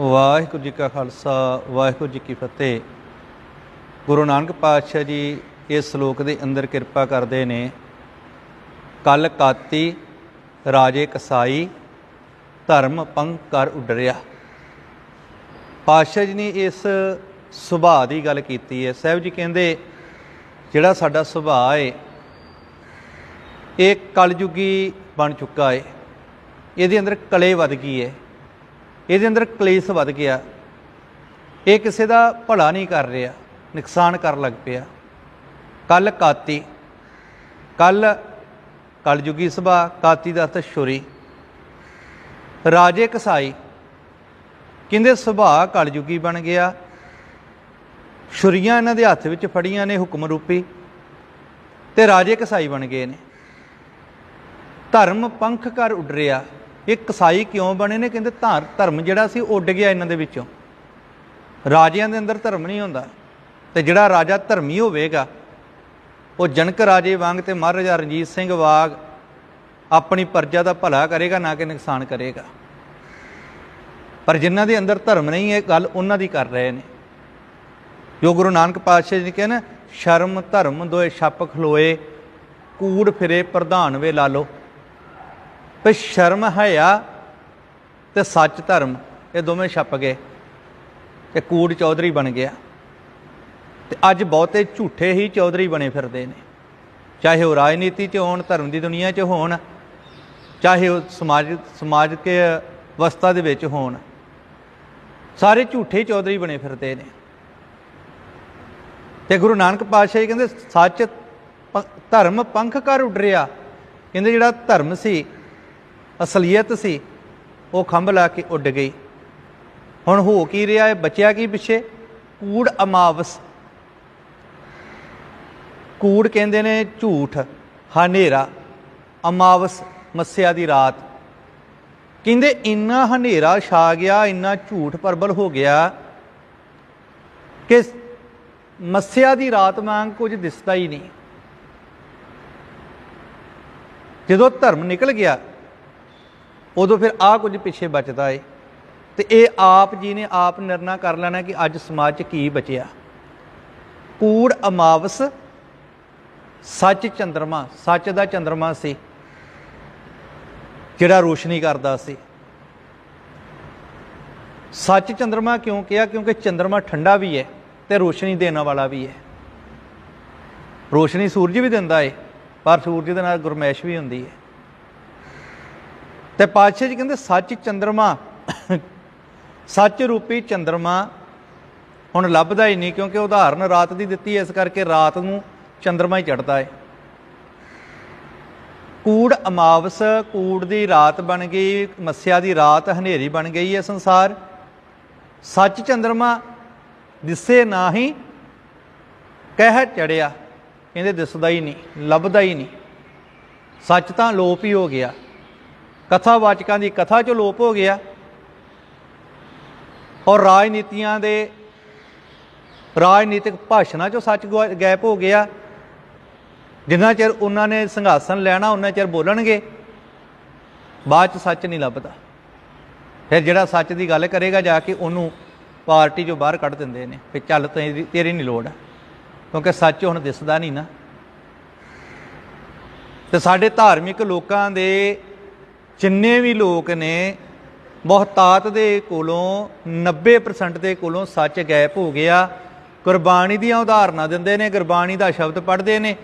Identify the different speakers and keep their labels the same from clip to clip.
Speaker 1: ਵਾਹਿਗੁਰੂ ਜੀ ਕਾ ਖਾਲਸਾ, ਵਾਹਿਗੁਰੂ ਜੀ ਕੀ ਫਤਿਹ। ਗੁਰੂ ਨਾਨਕ ਪਾਤਸ਼ਾਹ ਜੀ ਇਸ ਸ਼ਲੋਕ ਦੇ ਅੰਦਰ ਕਿਰਪਾ ਕਰਦੇ ਨੇ। ਕਲ ਕਾਤੀ ਰਾਜੇ ਕਸਾਈ, ਧਰਮ ਪੰਕ ਕਰ ਉਡਰਿਆ। ਪਾਤਸ਼ਾਹ ਜੀ ਨੇ ਇਸ ਸੁਭਾਅ ਦੀ ਗੱਲ ਕੀਤੀ ਹੈ। ਸਾਹਿਬ ਜੀ ਕਹਿੰਦੇ, ਜਿਹੜਾ ਸਾਡਾ ਸੁਭਾਅ ਹੈ, ਇਹ ਕਲਯੁਗੀ ਬਣ ਚੁੱਕਾ ਹੈ। ਇਹਦੇ ਅੰਦਰ ਕਲੇ ਵੱਧ ਗਈ ਹੈ। ਇਹਦੇ ਅੰਦਰ ਕਲੇਸ਼ ਵੱਧ ਗਿਆ। ਇਹ ਕਿਸੇ ਦਾ ਭਲਾ ਨਹੀਂ ਕਰ ਰਿਹਾ, ਨੁਕਸਾਨ ਕਰਨ ਲੱਗ ਪਿਆ। ਕੱਲ ਕਾਤੀ ਕੱਲ ਕਲਯੁਗੀ ਸੁਭਾ, ਕਾਤੀ ਦਾ ਅਰਥ ਛੁਰੀ ਰਾਜੇ ਕਸਾਈ, ਕਹਿੰਦੇ ਸੁਭਾਅ ਕਲਯੁਗੀ ਬਣ ਗਿਆ। ਛੁਰੀਆਂ ਇਹਨਾਂ ਦੇ ਹੱਥ ਵਿੱਚ ਫੜੀਆਂ ਨੇ ਹੁਕਮ ਰੂਪੀ ਤੇ ਰਾਜੇ ਕਸਾਈ ਬਣ ਗਏ ਨੇ। ਧਰਮ ਪੰਖ ਕਰ ਉੱਡ ਰਿਹਾ। ਇਹ ਕਸਾਈ ਕਿਉਂ ਬਣੇ ਨੇ? ਕਹਿੰਦੇ ਧਾਰ, ਧਰਮ ਜਿਹੜਾ ਸੀ ਉੱਡ ਗਿਆ ਇਹਨਾਂ ਦੇ ਵਿੱਚੋਂ। ਰਾਜਿਆਂ ਦੇ ਅੰਦਰ ਧਰਮ ਨਹੀਂ ਹੁੰਦਾ। ਤੇ ਜਿਹੜਾ ਰਾਜਾ ਧਰਮੀ ਹੋਵੇਗਾ, ਉਹ ਜਨਕ ਰਾਜੇ ਵਾਂਗ ਤੇ ਮਹਾਰਾਜਾ ਰਣਜੀਤ ਸਿੰਘ ਵਾਗ ਆਪਣੀ ਪਰਜਾ ਦਾ ਭਲਾ ਕਰੇਗਾ, ਨਾ ਕਿ ਨੁਕਸਾਨ ਕਰੇਗਾ। ਪਰ ਜਿਨ੍ਹਾਂ ਦੇ ਅੰਦਰ ਧਰਮ ਨਹੀਂ ਹੈ ਗੱਲ ਉਹਨਾਂ ਦੀ ਕਰ ਰਹੇ ਨੇ। ਜੋ ਗੁਰੂ ਨਾਨਕ ਪਾਤਸ਼ਾਹ ਜੀ ਨੇ ਕਿਹਾ ਨਾ, ਸ਼ਰਮ ਧਰਮ ਦੋਏ ਛੱਪ ਖਲੋਏ, ਕੂੜ ਫਿਰੇ ਪ੍ਰਧਾਨ ਵੇ ਲਾਲੋ ਵੀ ਸ਼ਰਮ ਹਿਆ ਤੇ ਸੱਚ ਧਰਮ, ਇਹ ਦੋਵੇਂ ਛੱਪ ਗਏ। ਤੇ ਕੂੜ ਚੌਧਰੀ ਬਣ ਗਿਆ। ਤੇ ਅੱਜ ਬਹੁਤੇ ਝੂਠੇ ਹੀ ਚੌਧਰੀ ਬਣੇ ਫਿਰਦੇ ਨੇ। ਚਾਹੇ ਉਹ ਰਾਜਨੀਤੀ 'ਚ ਹੋਣ, ਧਰਮ ਦੀ ਦੁਨੀਆ 'ਚ ਹੋਣ, ਚਾਹੇ ਉਹ ਸਮਾਜ ਸਮਾਜ ਕੇ ਅਵਸਥਾ ਦੇ ਵਿੱਚ ਹੋਣ, ਸਾਰੇ ਝੂਠੇ ਚੌਧਰੀ ਬਣੇ ਫਿਰਦੇ ਨੇ। ਤੇ ਗੁਰੂ ਨਾਨਕ ਪਾਤਸ਼ਾਹ ਜੀ ਕਹਿੰਦੇ, ਸੱਚ ਪ- ਧਰਮ ਪੰਖ ਕਰ ਉੱਡ ਰਿਹਾ ਕਹਿੰਦੇ, ਜਿਹੜਾ ਧਰਮ ਸੀ ਅਸਲੀਅਤ ਸੀ, ਉਹ ਖੰਭ ਲਾ ਕੇ ਉੱਡ ਗਈ। ਹੁਣ ਹੋ ਕੀ ਰਿਹਾ ਹੈ, ਬਚਿਆ ਕੀ ਪਿੱਛੇ? ਕੂੜ ਅਮਾਵਸ। ਕੂੜ ਕਹਿੰਦੇ ਨੇ ਝੂਠ, ਹਨੇਰਾ, ਅਮਾਵਸ, ਮੱਸਿਆ ਦੀ ਰਾਤ। ਕਹਿੰਦੇ ਇੰਨਾ ਹਨੇਰਾ ਛਾ ਗਿਆ, ਇੰਨਾ ਝੂਠ ਪਰਬਲ ਹੋ ਗਿਆ ਕਿ ਮੱਸਿਆ ਦੀ ਰਾਤ ਵਾਂਗ ਕੁਝ ਦਿਸਦਾ ਹੀ ਨਹੀਂ। ਜਦੋਂ ਧਰਮ ਨਿਕਲ ਗਿਆ ਉਦੋਂ ਫਿਰ ਆਹ ਕੁਝ ਪਿੱਛੇ ਬਚਦਾ ਏ। ਤੇ ਇਹ ਆਪ ਜੀ ਨੇ ਆਪ ਨਿਰਣਾ ਕਰ ਲੈਣਾ ਕਿ ਅੱਜ ਸਮਾਜ 'ਚ ਕੀ ਬਚਿਆ। ਕੂੜ, ਅਮਾਵਸ, ਸੱਚ ਚੰਦਰਮਾ, ਸੱਚ ਦਾ ਚੰਦਰਮਾ ਸੀ, ਜਿਹੜਾ ਰੋਸ਼ਨੀ ਕਰਦਾ ਸੀ। ਸੱਚ ਚੰਦਰਮਾ ਕਿਉਂ ਕਿਹਾ? ਕਿਉਂਕਿ ਚੰਦਰਮਾ ਠੰਡਾ ਵੀ ਹੈ ਤੇ ਰੋਸ਼ਨੀ ਦੇਣ ਵਾਲਾ ਵੀ ਹੈ ਰੋਸ਼ਨੀ ਸੂਰਜ ਵੀ ਦਿੰਦਾ ਏ, ਪਰ ਸੂਰਜ ਦੇ ਨਾਲ ਗੁਰਮੈਸ਼ ਵੀ ਹੁੰਦੀ ਹੈ ਤੇ ਪਾਤਸ਼ਾਹ ਜੀ ਕਹਿੰਦੇ, ਸੱਚ ਚੰਦਰਮਾ, ਸੱਚ ਰੂਪੀ ਚੰਦਰਮਾ ਹੁਣ ਲੱਭਦਾ ਹੀ ਨਹੀਂ, ਕਿਉਂਕਿ ਉਦਾਹਰਨ ਰਾਤ ਦੀ ਦਿੱਤੀ ਹੈ, ਇਸ ਕਰਕੇ ਰਾਤ ਨੂੰ ਚੰਦਰਮਾ ਹੀ ਚੜਦਾ ਹੈ। ਕੂੜ ਅਮਾਵਸ, ਕੂੜ ਦੀ ਰਾਤ ਬਣ ਗਈ, ਮੱਸਿਆ ਦੀ ਰਾਤ ਹਨੇਰੀ ਬਣ ਗਈ ਹੈ ਸੰਸਾਰ। ਸੱਚ ਚੰਦਰਮਾ ਦਿਸੇ ਨਾ ਹੀ ਕਹਿ ਚੜਿਆ ਕਹਿੰਦੇ ਦਿਸਦਾ ਹੀ ਨਹੀਂ, ਲੱਭਦਾ ਹੀ ਨਹੀਂ। ਸੱਚ ਤਾਂ ਲੋਪ ਹੀ ਹੋ ਗਿਆ। ਕਥਾਵਾਚਕਾਂ ਦੀ ਕਥਾ ਚੋਂ ਲੋਪ ਹੋ ਗਿਆ। ਔਰ ਰਾਜਨੀਤੀਆਂ ਦੇ ਰਾਜਨੀਤਿਕ ਭਾਸ਼ਣਾਂ ਚੋਂ ਸੱਚ ਗੁਆ- ਗਾਇਬ ਹੋ ਗਿਆ। ਜਿੰਨਾ ਚਿਰ ਉਹਨਾਂ ਨੇ ਸਿੰਘਾਸਨ ਲੈਣਾ ਉਹਨਾਂ ਚਿਰ ਬੋਲਣਗੇ। ਬਾਅਦ ਚ ਸੱਚ ਨਹੀਂ ਲੱਭਦਾ। ਫਿਰ ਜਿਹੜਾ ਸੱਚ ਦੀ ਗੱਲ ਕਰੇਗਾ ਜਾ ਕੇ ਉਹਨੂੰ ਪਾਰਟੀ ਚੋਂ ਬਾਹਰ ਕੱਢ ਦਿੰਦੇ ਨੇ। ਵੀ ਚੱਲ ਤੇਰੀ ਤੇਰੀ ਨਹੀਂ ਲੋੜ। ਕਿਉਂਕਿ ਸੱਚ ਹੁਣ ਦਿਸਦਾ ਨਹੀਂ ਨਾ। ਤੇ ਸਾਡੇ ਧਾਰਮਿਕ ਲੋਕਾਂ ਦੇ ਜਿੰਨੇ ਵੀ ਲੋਕ ਨੇ, ਬਹੁਤਾਤ ਦੇ ਕੋਲੋਂ 90% ਦੇ ਕੋਲੋਂ ਸੱਚ ਗਾਇਬ ਹੋ ਗਿਆ। ਗੁਰਬਾਣੀ ਦੀਆਂ ਉਦਾਹਰਨਾਂ ਦਿੰਦੇ ਨੇ, ਗੁਰਬਾਣੀ ਦਾ ਸ਼ਬਦ ਪੜ੍ਹਦੇ ਨੇ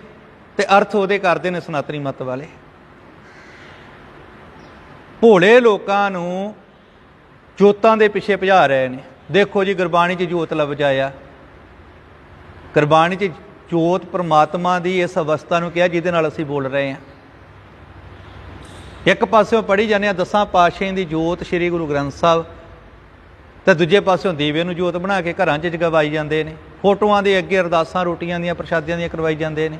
Speaker 1: ਤੇ ਅਰਥ ਉਹਦੇ ਕਰਦੇ ਨੇ ਸਨਾਤਨੀ ਮਤ ਵਾਲੇ। ਭੋਲੇ ਲੋਕਾਂ ਨੂੰ ਜੋਤਾਂ ਦੇ ਪਿੱਛੇ ਭਜਾ ਰਹੇ ਨੇ। ਦੇਖੋ ਜੀ, ਗੁਰਬਾਣੀ 'ਚ ਜੋਤ ਲੱਭ ਜਾਇਆ ਗੁਰਬਾਣੀ 'ਚ ਜੋਤ ਪਰਮਾਤਮਾ ਦੀ ਇਸ ਅਵਸਥਾ ਨੂੰ ਕਿਹਾ, ਜਿਹਦੇ ਨਾਲ ਅਸੀਂ ਬੋਲ ਰਹੇ ਹਾਂ। ਇੱਕ ਪਾਸਿਓਂ ਪੜ੍ਹੀ ਜਾਂਦੇ ਆ, ਦਸਾਂ ਪਾਤਸ਼ਾਹਾਂ ਦੀ ਜੋਤ ਸ੍ਰੀ ਗੁਰੂ ਗ੍ਰੰਥ ਸਾਹਿਬ, ਤੇ ਦੂਜੇ ਪਾਸਿਓਂ ਦੀਵੇ ਨੂੰ ਜੋਤ ਬਣਾ ਕੇ ਘਰਾਂ 'ਚ ਜਗਵਾਈ ਜਾਂਦੇ ਨੇ, ਫੋਟੋਆਂ ਦੇ ਅੱਗੇ ਅਰਦਾਸਾਂ, ਰੋਟੀਆਂ ਦੀਆਂ ਪ੍ਰਸ਼ਾਦਿਆਂ ਦੀਆਂ ਕਰਵਾਈ ਜਾਂਦੇ ਨੇ।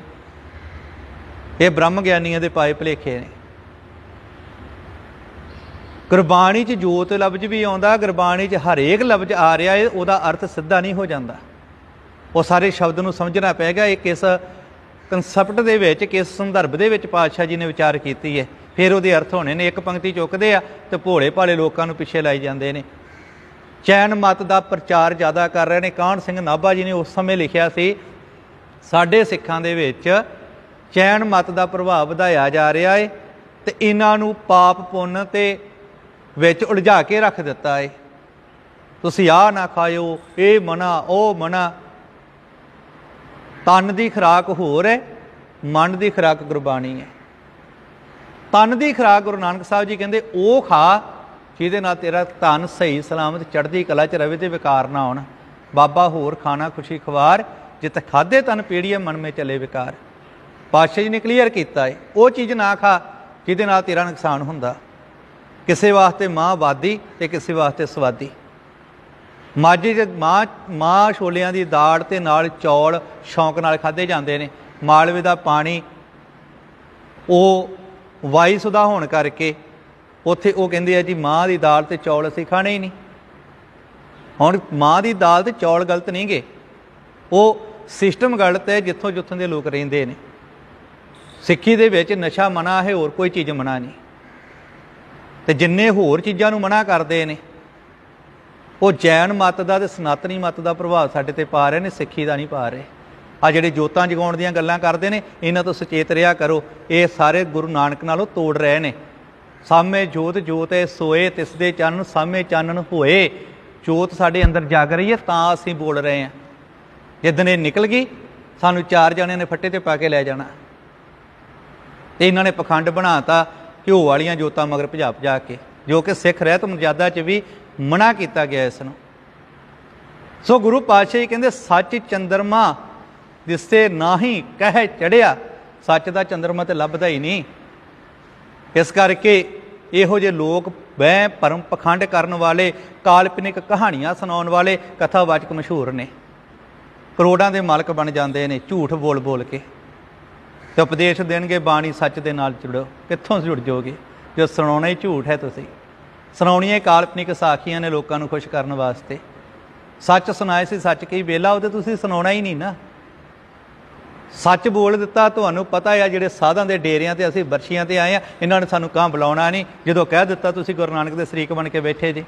Speaker 1: ਇਹ ਬ੍ਰਹਮ ਗਿਆਨੀਆਂ ਦੇ ਪਾਏ ਭਲੇਖੇ ਨੇ। ਗੁਰਬਾਣੀ 'ਚ ਜੋਤ ਲਫ਼ਜ਼ ਵੀ ਆਉਂਦਾ, ਗੁਰਬਾਣੀ 'ਚ ਹਰੇਕ ਲਫ਼ਜ਼ ਆ ਰਿਹਾ ਹੈ ਉਹਦਾ ਅਰਥ ਸਿੱਧਾ ਨਹੀਂ ਹੋ ਜਾਂਦਾ। ਉਹ ਸਾਰੇ ਸ਼ਬਦ ਨੂੰ ਸਮਝਣਾ ਪਏਗਾ ਇਹ ਕਿਸ ਕਨਸੈਪਟ ਦੇ ਵਿੱਚ, ਕਿਸ ਸੰਦਰਭ ਦੇ ਵਿੱਚ ਪਾਤਸ਼ਾਹ ਜੀ ਨੇ ਵਿਚਾਰ ਕੀਤੀ ਹੈ। ਫਿਰ ਉਹਦੇ ਅਰਥ ਹੋਣੇ ਨੇ, ਇੱਕ ਪੰਕਤੀ ਚੁੱਕਦੇ ਆ ਤੇ ਭੋਲੇ ਭਾਲੇ ਲੋਕਾਂ ਨੂੰ ਪਿੱਛੇ ਲਾਈ ਜਾਂਦੇ ਨੇ। ਚੈਨ ਮਤ ਦਾ ਪ੍ਰਚਾਰ ਜ਼ਿਆਦਾ ਕਰ ਰਹੇ ਨੇ। ਕਾਹਨ ਸਿੰਘ ਨਾਭਾ ਜੀ ਨੇ ਉਸ ਸਮੇਂ ਲਿਖਿਆ ਸੀ, ਸਾਡੇ ਸਿੱਖਾਂ ਦੇ ਵਿੱਚ ਚੈਨ ਮਤ ਦਾ ਪ੍ਰਭਾਵ ਵਧਾਇਆ ਜਾ ਰਿਹਾ ਏ ਤੇ ਇਹਨਾਂ ਨੂੰ ਪਾਪ ਪੁੰਨ ਤੇ ਵਿੱਚ ਉਲਝਾ ਕੇ ਰੱਖ ਦਿੱਤਾ ਏ। ਤੁਸੀਂ ਆਹ ਨਾ ਖਾਇਓ, ਇਹ ਮਨਾ, ਉਹ ਮਨਾ। ਤਨ ਦੀ ਖੁਰਾਕ ਹੋਰ ਹੈ ਮਨ ਦੀ ਖੁਰਾਕ ਗੁਰਬਾਣੀ ਹੈ ਤਨ ਦੀ ਖੁਰਾਕ ਗੁਰੂ ਨਾਨਕ ਸਾਹਿਬ ਜੀ ਕਹਿੰਦੇ, ਉਹ ਖਾ, ਜਿਹਦੇ ਨਾਲ ਤੇਰਾ ਤਨ ਸਹੀ, ਸਲਾਮਤ ਚੜ੍ਹਦੀ ਕਲਾ ਚ ਰਵੇ ਤੇ ਵਿਕਾਰ ਨਾ ਆਉਣ। ਬਾਬਾ, ਹੋਰ ਖਾਣਾ ਖੁਸ਼ੀ ਖਵਾਰ, ਜਿਤ ਖਾਦੇ ਤਨ ਪੀੜੀਏ ਮਨ ਮੇ ਚਲੇ ਵਿਕਾਰ। ਪਾਤਸ਼ਾਹ ਜੀ ਨੇ ਕਲੀਅਰ ਕੀਤਾ ਹੈ ਉਹ ਚੀਜ਼ ਨਾ ਖਾ, ਜਿਹਦੇ ਨਾਲ ਤੇਰਾ ਨੁਕਸਾਨ ਹੁੰਦਾ। ਕਿਸੇ ਵਾਸਤੇ ਮਾਂ ਵਾਦੀ ਤੇ ਕਿਸੇ ਵਾਸਤੇ ਸਵਾਦੀ। ਮਾਝੇ ਚ ਮਾਂ ਮਾਂ ਛੋਲਿਆਂ ਦੀ ਦਾੜ ਤੇ ਨਾਲ ਚੌਲ ਸ਼ੌਂਕ ਨਾਲ ਖਾਦੇ ਜਾਂਦੇ ਨੇ। ਮਾਲਵੇ ਦਾ ਪਾਣੀ, ਉਹ ਵਾਈਸ਼ੁਦਾ ਹੋਣ ਕਰਕੇ ਉੱਥੇ ਉਹ ਕਹਿੰਦੇ ਆ ਜੀ, ਮਾਂ ਦੀ ਦਾਲ ਤੇ ਚੌਲ ਅਸੀਂ ਖਾਣੇ ਹੀ ਨਹੀਂ। ਹੁਣ ਮਾਂ ਦੀ ਦਾਲ ਤੇ ਚੌਲ ਗਲਤ ਨਹੀਂਗੇ ਉਹ ਸਿਸਟਮ ਗਲਤ ਹੈ ਜਿੱਥੋਂ ਜਿੱਥੋਂ ਦੇ ਲੋਕ ਰਹਿੰਦੇ ਨੇ। ਸਿੱਖੀ ਦੇ ਵਿੱਚ ਨਸ਼ਾ ਮਨਾ ਹੈ, ਹੋਰ ਕੋਈ ਚੀਜ਼ ਮਨਾ ਨਹੀਂ। ਤੇ ਜਿੰਨੇ ਹੋਰ ਚੀਜ਼ਾਂ ਨੂੰ ਮਨਾ ਕਰਦੇ ਨੇ, ਉਹ ਜੈਨ ਮਤ ਦਾ ਤੇ ਸਨਾਤਨੀ ਮਤ ਦਾ ਪ੍ਰਭਾਵ ਸਾਡੇ ਤੇ ਪਾ ਰਹੇ ਨੇ, ਸਿੱਖੀ ਦਾ ਨਹੀਂ ਪਾ ਰਹੇ। ਆ ਜਿਹੜੇ ਜੋਤਾਂ ਜਗਾਉਣ ਦੀਆਂ ਗੱਲਾਂ ਕਰਦੇ ਨੇ, ਇਹਨਾਂ ਤੋਂ ਸੁਚੇਤ ਰਿਹਾ ਕਰੋ। ਇਹ ਸਾਰੇ ਗੁਰੂ ਨਾਨਕ ਨਾਲੋਂ ਤੋੜ ਰਹੇ ਨੇ। ਸਾਮੇ ਜੋਤ ਜੋਤ ਹੈ ਸੋਏ, ਤਿਸ ਦੇ ਚੰਨ, ਸਾਹਮਣੇ ਚਾਨਣ ਹੋਏ। ਜੋਤ ਸਾਡੇ ਅੰਦਰ ਜਾਗ ਰਹੀ ਹੈ, ਤਾਂ ਅਸੀਂ ਬੋਲ ਰਹੇ ਹਾਂ। ਜਿੱਦਣ ਇਹ ਨਿਕਲ ਗਈ, ਸਾਨੂੰ ਚਾਰ ਜਣਿਆਂ ਨੇ ਫੱਟੇ ਤੇ ਪਾ ਕੇ ਲੈ ਜਾਣਾ। ਤੇ ਇਹਨਾਂ ਨੇ ਪਖੰਡ ਬਣਾਤਾ ਘਿਓ ਵਾਲੀਆਂ ਜੋਤਾਂ ਮਗਰ ਭਜਾ ਭਜਾ ਕੇ, ਜੋ ਕਿ ਸਿੱਖ ਰਹਿਤ ਮਰਜ਼ਾਦਾ 'ਚ ਵੀ ਮਨਾ ਕੀਤਾ ਗਿਆ ਇਸ ਨੂੰ। ਸੋ ਗੁਰੂ ਪਾਤਸ਼ਾਹ ਜੀ ਕਹਿੰਦੇ, ਸੱਚ ਚੰਦਰਮਾ ਦਿਸਤੇ ਨਾਹੀ ਕਹਿ ਚੜਿਆ, ਸੱਚ ਦਾ ਚੰਦਰਮਾ ਤੇ ਲੱਭਦਾ ਹੀ ਨਹੀਂ। ਇਸ ਕਰਕੇ ਇਹੋ ਜਿਹੇ ਲੋਕ ਵਹਿ ਭਰਮ, ਪਖੰਡ ਕਰਨ ਵਾਲੇ, ਕਾਲਪਨਿਕ ਕਹਾਣੀਆਂ ਸੁਣਾਉਣ ਵਾਲੇ ਕਥਾਵਾਚਕ ਮਸ਼ਹੂਰ ਨੇ। ਕਰੋੜਾਂ ਦੇ ਮਾਲਕ ਬਣ ਜਾਂਦੇ ਨੇ, ਝੂਠ ਬੋਲ ਬੋਲ ਕੇ। ਤੇ ਉਪਦੇਸ਼ ਦੇਣਗੇ ਬਾਣੀ ਸੱਚ ਦੇ ਨਾਲ ਜੁੜੋ। ਕਿੱਥੋਂ ਜੁੜ ਜਾਓਗੇ? ਜੋ ਸੁਣਾਉਣਾ ਹੀ ਝੂਠ ਹੈ ਤੁਸੀਂ। ਸੁਣਾਉਣੀਆਂ ਕਾਲਪਨਿਕ ਸਾਖੀਆਂ ਨੇ ਲੋਕਾਂ ਨੂੰ ਖੁਸ਼ ਕਰਨ ਵਾਸਤੇ। ਸੱਚ ਸੁਣਾਏ ਸੀ, ਸੱਚ ਕਈ ਵੇਲਾ ਉਹਦੇ ਤੁਸੀਂ ਸੁਣਾਉਣਾ ਹੀ ਨਹੀਂ ਨਾ। ਸੱਚ ਬੋਲ ਦਿੱਤਾ, ਤੁਹਾਨੂੰ ਪਤਾ ਹੈ ਜਿਹੜੇ ਸਾਧਾਂ ਦੇ ਡੇਰਿਆਂ ਤੇ ਅਸੀਂ ਬਰਸ਼ੀਆਂ ਤੇ ਆਏ ਆ, ਇਹਨਾਂ ਨੇ ਸਾਨੂੰ ਕਾਂ ਬੁਲਾਉਣਾ ਨਹੀਂ। ਜਦੋਂ ਕਹਿ ਦਿੱਤਾ ਤੁਸੀਂ ਗੁਰੂ ਨਾਨਕ ਦੇ ਸ਼ਰੀਕ ਬਣ ਕੇ ਬੈਠੇ ਜੀ,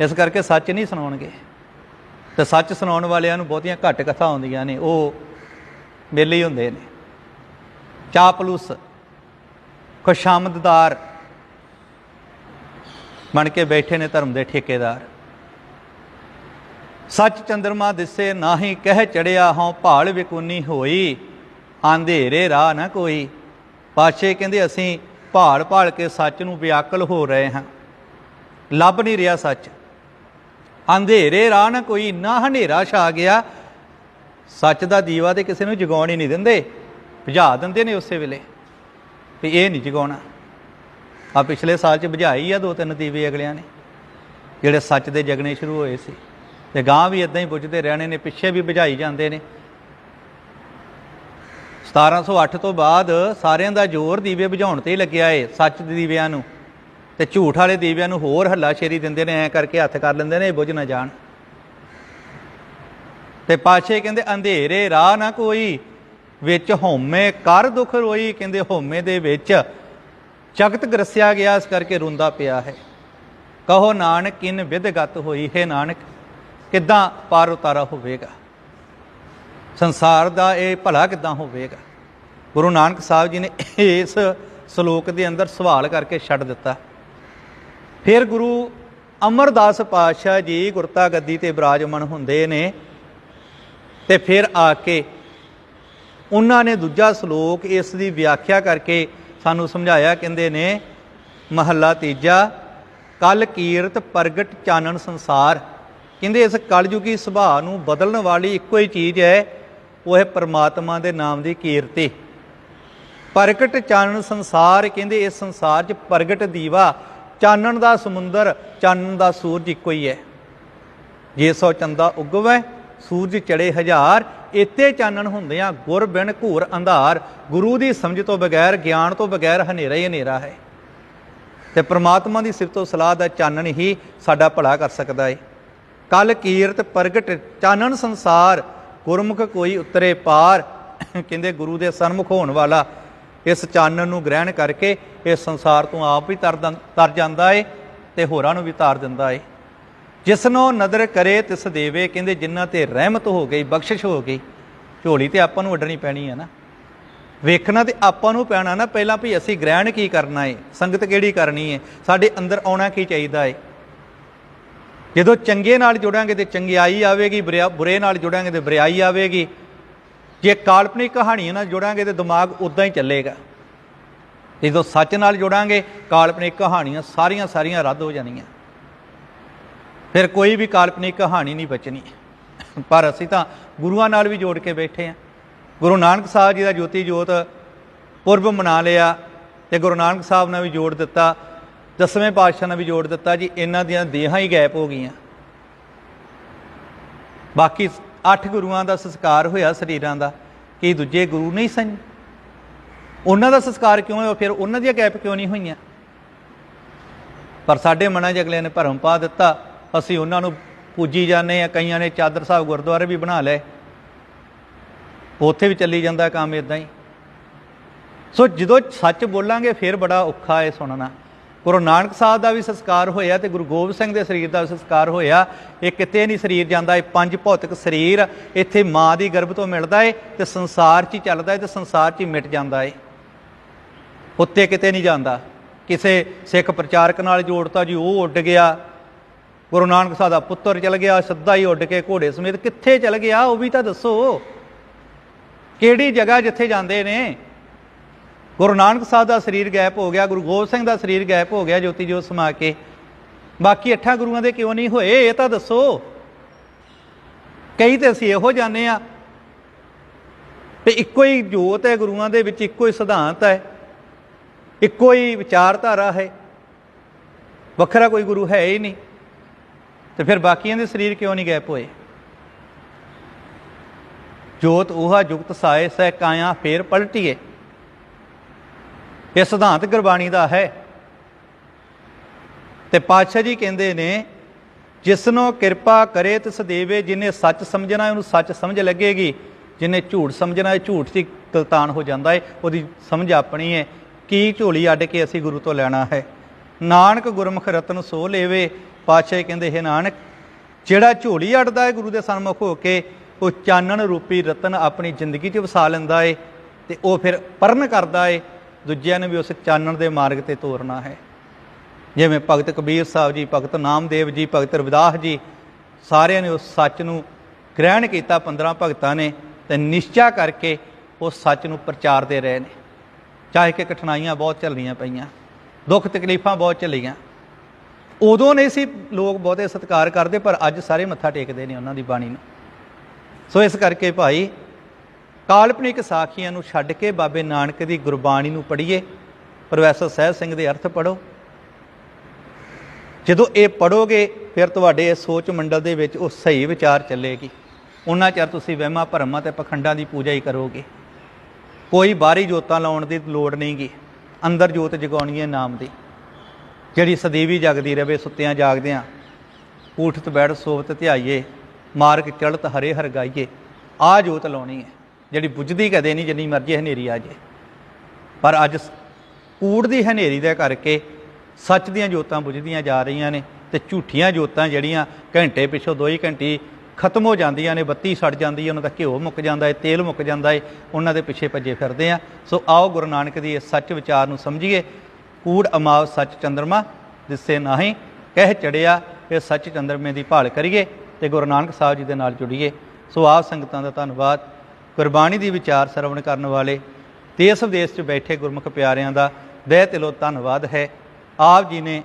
Speaker 1: ਇਸ ਕਰਕੇ ਸੱਚ ਨਹੀਂ ਸੁਣਾਉਣਗੇ। ਤੇ ਸੱਚ ਸੁਣਾਉਣ ਵਾਲਿਆਂ ਨੂੰ ਬਹੁਤੀਆਂ ਘੱਟ ਕਥਾ ਆਉਂਦੀਆਂ ਨੇ, ਉਹ ਮੇਲੇ ਹੀ ਹੁੰਦੇ ਨੇ। ਚਾਪਲੂਸ, ਖੁਸ਼ਾਮਦਦਾਰ ਬਣ ਕੇ ਬੈਠੇ ਨੇ ਧਰਮ ਦੇ ਠੇਕੇਦਾਰ। ਸੱਚ ਚੰਦਰਮਾ ਦਿਸੇ ਨਾਹੀ ਕਹਿ ਚੜਿਆ ਹਉ ਭਾਲ ਵਿਕੂਨੀ ਹੋਈ ਆਂਧੇਰੇ ਰਾਹ ਨਾ ਕੋਈ। ਪਾਸ਼ੇ ਕਹਿੰਦੇ ਅਸੀਂ ਭਾਲ ਭਾਲ ਕੇ ਸੱਚ ਨੂੰ ਵਿਆਕਲ ਹੋ ਰਹੇ ਹਾਂ। ਲੱਭ ਨਹੀਂ ਰਿਹਾ ਸੱਚ। ਅੰਧੇਰੇ ਰਾਹ ਨਾ ਕੋਈ ਇੰਨਾ ਹਨੇਰਾ ਛਾ ਗਿਆ। ਸੱਚ ਦਾ ਦੀਵਾ ਤੇ ਕਿਸੇ ਨੂੰ ਜਗਾਉਣ ਹੀ ਨਹੀਂ ਦਿੰਦੇ। ਬੁਝਾ ਦਿੰਦੇ ਨੇ ਉਸੇ ਵੇਲੇ। ਵੀ ਇਹ ਨਹੀਂ ਜਗਾਉਣਾ। ਆ ਪਿਛਲੇ ਸਾਲ ਚ ਬੁਝਾਈ ਆ ਦੋ ਤਿੰਨ ਦੀਵੇ ਅਗਲਿਆਂ ਨੇ, ਜਿਹੜੇ ਸੱਚ ਦੇ ਜਗਣੇ ਸ਼ੁਰੂ ਹੋਏ ਸੀ। ਤੇ ਗਾਂ ਵੀ ਇਦਾਂ ਹੀ ਬੁਝਦੇ ਰਹਿਣੇ ਨੇ, ਪਿੱਛੇ ਵੀ ਬੁਝਾਈ ਜਾਂਦੇ ਨੇ। 1708 ਤੋਂ ਬਾਅਦ ਸਾਰਿਆਂ ਦਾ ਜ਼ੋਰ ਦੀਵੇ ਬੁਝਾਉਣ ਤੇ ਹੀ ਲੱਗਿਆ ਏ, ਸੱਚ ਦੇ ਦੀਵਿਆਂ ਨੂੰ। ਤੇ ਝੂਠ ਵਾਲੇ ਦੀਵਿਆਂ ਨੂੰ ਹੋਰ ਹੱਲਾ ਸ਼ੇਰੀ ਦਿੰਦੇ ਨੇ, ਐ ਕਰਕੇ ਹੱਥ ਕਰ ਲੈਂਦੇ ਨੇ, ਇਹ ਬੁਝ ਨਾ ਜਾਣ। ਤੇ ਪਾਛੇ ਕਹਿੰਦੇ, ਅੰਧੇਰੇ ਰਾਹ ਨਾ ਕੋਈ, ਵਿੱਚ ਹਉਮੈ ਕਰ ਦੁਖ ਰੋਈ। ਕਹਿੰਦੇ, ਹਉਮੈ ਦੇ ਵਿੱਚ ਜਗਤ ਗਰਸਿਆ ਗਿਆ, ਇਸ ਕਰਕੇ ਰੋਂਦਾ ਪਿਆ ਹੈ। ਕਹੋ, ਨਾਨਕ, ਕਿਨ ਵਿਦਗਤ ਹੋਈ ਹੈ ਨਾਨਕ? ਕਿੱਦਾਂ ਪਾਰ ਉਤਾਰਾ ਹੋਵੇਗਾ? ਸੰਸਾਰ ਦਾ ਇਹ ਭਲਾ ਕਿੱਦਾਂ ਹੋਵੇਗਾ? ਗੁਰੂ ਨਾਨਕ ਸਾਹਿਬ ਜੀ ਨੇ ਇਸ ਸ਼ਲੋਕ ਦੇ ਅੰਦਰ ਸਵਾਲ ਕਰਕੇ ਛੱਡ ਦਿੱਤਾ। ਫਿਰ ਗੁਰੂ ਅਮਰਦਾਸ ਪਾਤਸ਼ਾਹ ਜੀ ਗੁਰਤਾ ਗੱਦੀ ਤੇ ਬਿਰਾਜਮਾਨ ਹੁੰਦੇ ਨੇ ਤੇ ਫਿਰ ਆ ਕੇ ਉਹਨਾਂ ਨੇ ਦੂਜਾ ਸ਼ਲੋਕ ਇਸ ਦੀ ਵਿਆਖਿਆ ਕਰਕੇ ਸਾਨੂੰ ਸਮਝਾਇਆ, ਕਹਿੰਦੇ ਨੇ, ਮਹੱਲਾ ਤੀਜਾ ਕਲ ਕੀਰਤ ਪ੍ਰਗਟ ਚਾਨਣ ਸੰਸਾਰ ਕਹਿੰਦੇ ਇਸ ਕਲਯੁਗੀ ਸੁਭਾਅ ਨੂੰ ਬਦਲਣ ਵਾਲੀ ਇੱਕੋ ਹੀ ਚੀਜ਼ ਹੈ, ਉਹ ਹੈ ਪਰਮਾਤਮਾ ਦੇ ਨਾਮ ਦੀ ਕੀਰਤੀ। ਪ੍ਰਗਟ ਚਾਨਣ ਸੰਸਾਰ, ਕਹਿੰਦੇ ਇਸ ਸੰਸਾਰ 'ਚ ਪ੍ਰਗਟ ਦੀਵਾ, ਚਾਨਣ ਦਾ ਸਮੁੰਦਰ, ਚਾਨਣ ਦਾ ਸੂਰਜ ਇੱਕੋ ਹੀ ਹੈ। ਜੇ ਸੋ ਚੰਦਾ ਉਗਵੈ, ਸੂਰਜ ਚੜੇ ਹਜ਼ਾਰ ਇਤੇ ਚਾਨਣ ਹੁੰਦਿਆਂ ਗੁਰ ਬਿਨ ਘੂਰ ਅੰਧਾਰ, ਗੁਰੂ ਦੀ ਸਮਝ ਤੋਂ ਬਗੈਰ, ਗਿਆਨ ਤੋਂ ਬਗੈਰ ਹਨੇਰਾ ਹੀ ਹਨੇਰਾ ਹੈ। ਤੇ ਪ੍ਰਮਾਤਮਾ ਦੀ ਸਿਫਤੋ ਸਲਾਹ ਦਾ ਚਾਨਣ ਹੀ ਸਾਡਾ ਭਲਾ ਕਰ ਸਕਦਾ ਹੈ। ਕਲ ਕੀਰਤ ਪ੍ਰਗਟ ਚਾਨਣ ਸੰਸਾਰ, ਗੁਰਮੁਖ ਕੋਈ ਉਤਰੇ ਪਾਰ। ਕਹਿੰਦੇ ਗੁਰੂ ਦੇ ਸਨਮੁਖ ਹੋਣ ਵਾਲਾ ਇਸ ਚਾਨਣ ਨੂੰ ਗ੍ਰਹਿਣ ਕਰਕੇ ਇਸ ਸੰਸਾਰ ਤੋਂ ਆਪ ਵੀ ਤਰ ਦੰ- ਤਰ ਜਾਂਦਾ ਏ ਤੇ ਹੋਰਾਂ ਨੂੰ ਵੀ ਤਾਰ ਦਿੰਦਾ ਏ। ਜਿਸਨੋ ਨਦਰ ਕਰੇ ਤਿਸ ਦੇਵੇ, ਕਹਿੰਦੇ ਜਿਨ੍ਹਾਂ ਤੇ ਰਹਿਮਤ ਹੋ ਗਈ, ਬਖਸ਼ਿਸ਼ ਹੋ ਗਈ। ਝੋਲੀ ਤੇ ਆਪਾਂ ਨੂੰ ਅੱਡਣੀ ਪੈਣੀ ਹੈ ਨਾ। ਵੇਖਣਾ ਤੇ ਆਪਾਂ ਨੂੰ ਪੈਣਾ ਨਾ, ਪਹਿਲਾਂ ਵੀ ਅਸੀਂ ਗ੍ਰਹਿਣ ਕੀ ਕਰਨਾ ਏ? ਸੰਗਤ ਕਿਹੜੀ ਕਰਨੀ ਏ? ਸਾਡੇ ਅੰਦਰ ਆਉਣਾ ਕੀ ਚਾਹੀਦਾ ਏ? ਜਦੋਂ ਚੰਗੇ ਨਾਲ ਜੁੜਾਂਗੇ ਤੇ ਚੰਗਿਆਈ ਆਵੇਗੀ, ਬੁਰਿਆ- ਬੁਰੇ ਨਾਲ ਜੁੜਾਂਗੇ ਤੇ ਬੁਰਾਈ ਆਵੇਗੀ। ਜੇ ਕਾਲਪਨਿਕ ਕਹਾਣੀਆਂ ਨਾਲ ਜੁੜਾਂਗੇ ਤੇ ਦਿਮਾਗ ਉਦਾਂ ਹੀ ਚੱਲੇਗਾ। ਜਦੋਂ ਸੱਚ ਨਾਲ ਜੁੜਾਂਗੇ, ਕਾਲਪਨਿਕ ਕਹਾਣੀਆਂ ਸਾਰੀਆਂ ਸਾਰੀਆਂ ਰੱਦ ਹੋ ਜਾਣੀਆਂ। ਫਿਰ ਕੋਈ ਵੀ ਕਾਲਪਨਿਕ ਕਹਾਣੀ ਨਹੀਂ ਬਚਣੀ। ਪਰ ਅਸੀਂ ਤਾਂ ਗੁਰੂਆਂ ਨਾਲ ਵੀ ਜੋੜ ਕੇ ਬੈਠੇ ਆ ਗੁਰੂ ਨਾਨਕ ਸਾਹਿਬ ਜੀ ਦਾ ਜੋਤੀ ਜੋਤ ਪੁਰਬ ਮਨਾ ਲਿਆ ਤੇ ਗੁਰੂ ਨਾਨਕ ਸਾਹਿਬ ਨਾਲ ਵੀ ਜੋੜ ਦਿੱਤਾ। ਦਸਵੇਂ ਪਾਤਸ਼ਾਹ ਨਾਲ ਵੀ ਜੋੜ ਦਿੱਤਾ ਜੀ, ਇਹਨਾਂ ਦੀਆਂ ਦੇਹਾਂ ਹੀ ਗਾਇਬ ਹੋ ਗਈਆਂ। ਬਾਕੀ ਅੱਠ ਗੁਰੂਆਂ ਦਾ ਸੰਸਕਾਰ ਹੋਇਆ ਸਰੀਰਾਂ ਦਾ, ਕੀ ਦੂਜੇ ਗੁਰੂ ਨਹੀਂ ਸਨ? ਉਹਨਾਂ ਦਾ ਸੰਸਕਾਰ ਕਿਉਂ ਹੋਇਆ? ਫਿਰ ਉਹਨਾਂ ਦੀਆਂ ਗੈਪ ਕਿਉਂ ਨਹੀਂ ਹੋਈਆਂ? ਪਰ ਸਾਡੇ ਮਨਾਂ 'ਚ ਅਗਲੇ ਨੇ ਭਰਮ ਪਾ ਦਿੱਤਾ। ਅਸੀਂ ਉਹਨਾਂ ਨੂੰ ਪੂਜੀ ਜਾਂਦੇ ਆ ਕਈਆਂ ਨੇ ਚਾਦਰ ਸਾਹਿਬ ਗੁਰਦੁਆਰੇ ਵੀ ਬਣਾ ਲਏ। ਉੱਥੇ ਵੀ ਚੱਲੀ ਜਾਂਦਾ ਕੰਮ ਇਦਾਂ ਹੀ। ਸੋ ਜਦੋਂ ਸੱਚ ਬੋਲਾਂਗੇ, ਫਿਰ ਬੜਾ ਔਖਾ ਹੈ ਸੁਣਨਾ। ਗੁਰੂ ਨਾਨਕ ਸਾਹਿਬ ਦਾ ਵੀ ਸੰਸਕਾਰ ਹੋਇਆ ਤੇ ਗੁਰੂ ਗੋਬਿੰਦ ਸਿੰਘ ਦੇ ਸਰੀਰ ਦਾ ਵੀ ਸੰਸਕਾਰ ਹੋਇਆ। ਇਹ ਕਿਤੇ ਨਹੀਂ ਸਰੀਰ ਜਾਂਦਾ, ਇਹ ਪੰਜ ਭੌਤਿਕ ਸਰੀਰ ਇੱਥੇ ਮਾਂ ਦੀ ਗਰਭ ਤੋਂ ਮਿਲਦਾ ਏ ਤੇ ਸੰਸਾਰ 'ਚ ਹੀ ਚੱਲਦਾ ਏ ਤੇ ਸੰਸਾਰ 'ਚ ਹੀ ਮਿਟ ਜਾਂਦਾ ਏ। ਉੱਤੇ ਕਿਤੇ ਨਹੀਂ ਜਾਂਦਾ। ਕਿਸੇ ਸਿੱਖ ਪ੍ਰਚਾਰਕ ਨਾਲ ਜੋੜਤਾ ਜੀ, ਉਹ ਉੱਡ ਗਿਆ। ਗੁਰੂ ਨਾਨਕ ਸਾਹਿਬ ਦਾ ਪੁੱਤਰ ਚਲ ਗਿਆ, ਸਿੱਧਾ ਹੀ ਉੱਡ ਕੇ ਘੋੜੇ ਸਮੇਤ ਕਿੱਥੇ ਚਲ ਗਿਆ, ਉਹ ਵੀ ਤਾਂ ਦੱਸੋ। ਕਿਹੜੀ ਜਗ੍ਹਾ ਜਿੱਥੇ ਜਾਂਦੇ ਨੇ? ਗੁਰੂ ਨਾਨਕ ਸਾਹਿਬ ਦਾ ਸਰੀਰ ਗਾਇਬ ਹੋ ਗਿਆ, ਗੁਰੂ ਗੋਬਿੰਦ ਸਿੰਘ ਦਾ ਸਰੀਰ ਗਾਇਬ ਹੋ ਗਿਆ, ਜੋਤੀ ਜੋਤ ਸਮਾ ਕੇ। ਬਾਕੀ ਅੱਠਾਂ ਗੁਰੂਆਂ ਦੇ ਕਿਉਂ ਨਹੀਂ ਹੋਏ, ਇਹ ਤਾਂ ਦੱਸੋ। ਕਈ ਤੇ ਅਸੀਂ ਇਹੋ ਜਾਣਦੇ ਆ ਤੇ ਇੱਕੋ ਹੀ ਜੋਤ ਹੈ ਗੁਰੂਆਂ ਦੇ ਵਿੱਚ, ਇੱਕੋ ਹੀ ਸਿਧਾਂਤ ਹੈ, ਇੱਕੋ ਹੀ ਵਿਚਾਰਧਾਰਾ ਹੈ। ਵੱਖਰਾ ਕੋਈ ਗੁਰੂ ਹੈ ਹੀ ਨਹੀਂ, ਤੇ ਫਿਰ ਬਾਕੀਆਂ ਦੇ ਸਰੀਰ ਕਿਉਂ ਨਹੀਂ ਗਾਇਬ ਹੋਏ? ਜੋਤ ਉਹਾ ਜੁਗਤ ਸਾਏ ਸਹਿ ਕਾਇਆ, ਫੇਰ ਪਲਟੀਏ। ਇਹ ਸਿਧਾਂਤ ਗੁਰਬਾਣੀ ਦਾ ਹੈ। ਤੇ ਪਾਤਸ਼ਾਹ ਜੀ ਕਹਿੰਦੇ ਨੇ, ਜਿਸਨੋਂ ਕਿਰਪਾ ਕਰੇ ਤਿਸ ਦੇਵੇ, ਜਿਨੇ ਸੱਚ ਸਮਝਣਾ ਉਹਨੂੰ ਸੱਚ ਸਮਝ ਲੱਗੇਗੀ। ਜਿਨੇ ਝੂਠ ਸਮਝਣਾ ਹੈ, ਝੂਠ 'ਚ ਕਲਤਾਨ ਹੋ ਜਾਂਦਾ ਹੈ, ਉਹਦੀ ਸਮਝ ਆਪਣੀ ਹੈ। ਕੀ ਝੋਲੀ ਅੱਡ ਕੇ ਅਸੀਂ ਗੁਰੂ ਤੋਂ ਲੈਣਾ ਹੈ? ਨਾਨਕ ਗੁਰਮੁਖ ਰਤਨ ਸੋ ਲੇਵੇ। ਪਾਤਸ਼ਾਹ ਜੀ ਕਹਿੰਦੇ, ਹੈ ਨਾਨਕ, ਜਿਹੜਾ ਝੋਲੀ ਅੱਡਦਾ ਹੈ ਗੁਰੂ ਦੇ ਸਨਮੁਖ ਹੋ ਕੇ, ਉਹ ਚਾਨਣ ਰੂਪੀ ਰਤਨ ਆਪਣੀ ਜ਼ਿੰਦਗੀ 'ਚ ਵਸਾ ਲੈਂਦਾ ਏ ਤੇ ਉਹ ਫਿਰ ਪਰਨ ਕਰਦਾ ਏ। ਦੂਜਿਆਂ ਨੂੰ ਵੀ ਉਸ ਚਾਨਣ ਦੇ ਮਾਰਗ ਤੇ ਤੋਰਨਾ ਹੈ। ਜਿਵੇਂ ਭਗਤ ਕਬੀਰ ਸਾਹਿਬ ਜੀ, ਭਗਤ ਨਾਮਦੇਵ ਜੀ, ਭਗਤ ਰਵਿਦਾਸ ਜੀ, ਸਾਰਿਆਂ ਨੇ ਉਸ ਸੱਚ ਨੂੰ ਗ੍ਰਹਿਣ ਕੀਤਾ 15 ਭਗਤਾਂ ਨੇ ਤੇ ਨਿਸ਼ਚਾ ਕਰਕੇ ਉਸ ਸੱਚ ਨੂੰ ਪ੍ਰਚਾਰਦੇ ਰਹੇ ਨੇ। ਚਾਹੇ ਕਿ ਕਠਿਨਾਈਆਂ ਬਹੁਤ ਚੱਲੀਆਂ ਪਈਆਂ, ਦੁੱਖ ਤਕਲੀਫਾਂ ਬਹੁਤ ਚੱਲੀਆਂ। ਉਦੋਂ ਨਹੀਂ ਸੀ ਲੋਕ ਬਹੁਤੇ ਸਤਿਕਾਰ ਕਰਦੇ, ਪਰ ਅੱਜ ਸਾਰੇ ਮੱਥਾ ਟੇਕਦੇ ਨੇ ਉਹਨਾਂ ਦੀ ਬਾਣੀ ਨੂੰ। ਸੋ ਇਸ ਕਰਕੇ ਭਾਈ ਕਾਲਪਨਿਕ ਸਾਖੀਆਂ ਨੂੰ ਛੱਡ ਕੇ ਬਾਬੇ ਨਾਨਕ ਦੀ ਗੁਰਬਾਣੀ ਨੂੰ ਪੜ੍ਹੀਏ। ਪ੍ਰੋਫੈਸਰ ਸਹਿਜ ਸਿੰਘ ਦੇ ਅਰਥ ਪੜੋ ਜਦੋਂ ਇਹ ਪੜੋਗੇ ਫਿਰ ਤੁਹਾਡੇ ਇਹ ਸੋਚ ਮੰਡਲ ਦੇ ਵਿੱਚ ਉਹ ਸਹੀ ਵਿਚਾਰ ਚੱਲੇਗੀ। ਉਹਨਾਂ ਚਿਰ ਤੁਸੀਂ ਵਹਿਮਾਂ, ਭਰਮਾਂ ਤੇ ਪਖੰਡਾਂ ਦੀ ਪੂਜਾ ਹੀ ਕਰੋਗੇ। ਕੋਈ ਬਾਹਰੀ ਜੋਤਾਂ ਲਾਉਣ ਦੀ ਲੋੜ ਨਹੀਂਗੀ। ਅੰਦਰ ਜੋਤ ਜਗਾਉਣੀ ਹੈ ਨਾਮ ਦੀ। ਜਿਹੜੀ ਸਦੀਵੀ ਜਗਦੀ ਰਵੇ, ਸੁੱਤਿਆਂ ਜਾਗਦਿਆਂ। ਊਠਤ ਬੈਠ ਸੋਵਤ, ਧਿਆਈਏ। ਮਾਰਗ ਚੜਤ ਹਰੇ ਹਰ ਗਾਈਏ। ਆ ਜੋਤ ਲਾਉਣੀ ਹੈ। ਜਿਹੜੀ ਬੁੱਝਦੀ ਕਦੇ ਨਹੀਂ, ਜਿੰਨੀ ਮਰਜ਼ੀ ਹਨੇਰੀ ਆ ਜੇ ਪਰ ਅੱਜ ਸ- ਕੂੜ ਦੀ ਹਨੇਰੀ ਦੇ ਕਰਕੇ ਸੱਚ ਦੀਆਂ ਜੋਤਾਂ ਬੁਝਦੀਆਂ ਜਾ ਰਹੀਆਂ ਨੇ ਤੇ ਝੂਠੀਆਂ ਜੋਤਾਂ ਜਿਹੜੀਆਂ ਘੰਟੇ ਪਿੱਛੋਂ ਦੋ ਹੀ ਘੰਟੀ ਖਤਮ ਹੋ ਜਾਂਦੀਆਂ ਨੇ, ਬੱਤੀ ਸੜ ਜਾਂਦੀ ਹੈ, ਉਹਨਾਂ ਦਾ ਘਿਓ ਮੁੱਕ ਜਾਂਦਾ ਹੈ, ਤੇਲ ਮੁੱਕ ਜਾਂਦਾ ਹੈ, ਉਹਨਾਂ ਦੇ ਪਿੱਛੇ ਭੱਜੇ ਫਿਰਦੇ ਆ। ਸੋ ਆਓ ਗੁਰੂ ਨਾਨਕ ਦੀ ਇਸ ਸੱਚ ਵਿਚਾਰ ਨੂੰ ਸਮਝੀਏ। ਕੂੜ, ਅਮਾਵ, ਸੱਚ, ਚੰਦਰਮਾ, ਦਿਸੇ ਨਾਹੀਂ ਕਹਿ ਚੜਿਆ ਇਹ ਸੱਚ ਚੰਦਰਮੇ ਦੀ ਭਾਲ ਕਰੀਏ ਤੇ ਗੁਰੂ ਨਾਨਕ ਸਾਹਿਬ ਜੀ ਦੇ ਨਾਲ ਜੁੜੀਏ। ਸੋ ਆਪ ਸੰਗਤਾਂ ਦਾ ਧੰਨਵਾਦ। ਗੁਰਬਾਣੀ ਦੀ ਵਿਚਾਰ ਸਰਵਣ ਕਰਨ ਵਾਲੇ ਦੇਸ਼ ਵਿਦੇਸ਼ 'ਚ ਬੈਠੇ ਗੁਰਮੁਖ ਪਿਆਰਿਆਂ ਦਾ ਦਹਿ ਦਿਲੋਂ ਧੰਨਵਾਦ ਹੈ। ਆਪ ਜੀ ਨੇ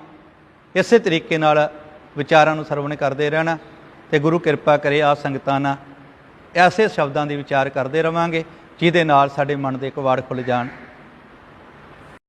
Speaker 1: ਇਸੇ ਤਰੀਕੇ ਨਾਲ ਵਿਚਾਰਾਂ ਨੂੰ ਸਰਵਣ ਕਰਦੇ ਰਹਿਣਾ ਤੇ ਗੁਰੂ ਕਿਰਪਾ ਕਰੇ ਆਪ ਸੰਗਤਾਂ ਨਾਲ ਐਸੇ ਸ਼ਬਦਾਂ ਦੀ ਵਿਚਾਰ ਕਰਦੇ ਰਵਾਂਗੇ, ਜਿਹਦੇ ਨਾਲ ਸਾਡੇ ਮਨ ਦੇ ਕਵਾੜ ਖੁੱਲ ਜਾਣ।